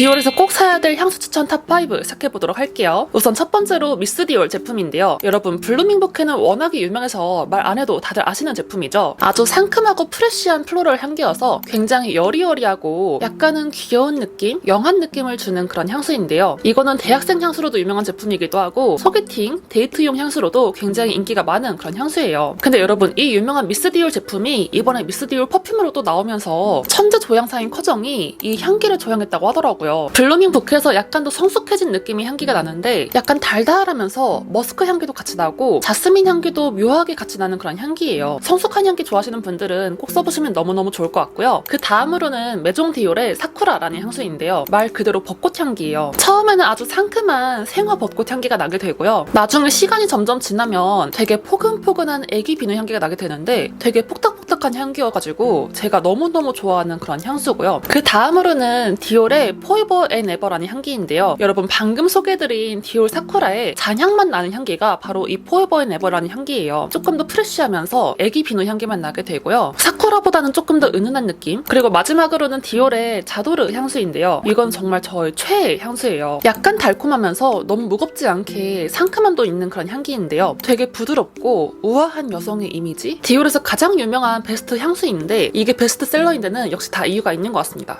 디올에서 꼭 사야 될 향수 추천 탑5 시작해보도록 할게요. 우선 첫 번째로 미스 디올 제품인데요. 여러분, 블루밍 부케는 워낙에 유명해서 말 안 해도 다들 아시는 제품이죠. 아주 상큼하고 프레쉬한 플로럴 향기여서 굉장히 여리여리하고 약간은 귀여운 느낌, 영한 느낌을 주는 그런 향수인데요. 이거는 대학생 향수로도 유명한 제품이기도 하고 소개팅, 데이트용 향수로도 굉장히 인기가 많은 그런 향수예요. 근데 여러분, 이 유명한 미스 디올 제품이 이번에 미스 디올 퍼퓸으로 또 나오면서 천재 조향사인 커정이 이 향기를 조향했다고 하더라고요. 블루밍 부케에서 약간 더 성숙해진 느낌의 향기가 나는데 약간 달달하면서 머스크 향기도 같이 나고 자스민 향기도 묘하게 같이 나는 그런 향기예요. 성숙한 향기 좋아하시는 분들은 꼭 써보시면 너무너무 좋을 것 같고요. 그 다음으로는 메종 디올의 사쿠라라는 향수인데요. 말 그대로 벚꽃 향기예요. 처음에는 아주 상큼한 생화 벚꽃 향기가 나게 되고요. 나중에 시간이 점점 지나면 되게 포근포근한 애기 비누 향기가 나게 되는데 되게 폭닥 폭닥한 향기여가지고 제가 너무너무 좋아하는 그런 향수고요. 그 다음으로는 디올의 포이버 앤 에버라는 향기인데요. 여러분 방금 소개해드린 디올 사쿠라의 잔향만 나는 향기가 바로 이 포이버 앤 에버라는 향기예요. 조금 더 프레쉬하면서 애기 비누 향기만 나게 되고요. 사쿠라보다는 조금 더 은은한 느낌. 그리고 마지막으로는 디올의 자도르 향수인데요. 이건 정말 저의 최애 향수예요. 약간 달콤하면서 너무 무겁지 않게 상큼함도 있는 그런 향기인데요. 되게 부드럽고 우아한 여성의 이미지? 디올에서 가장 유명한 베스트 향수인데 이게 베스트셀러인 데는 역시 다 이유가 있는 것 같습니다.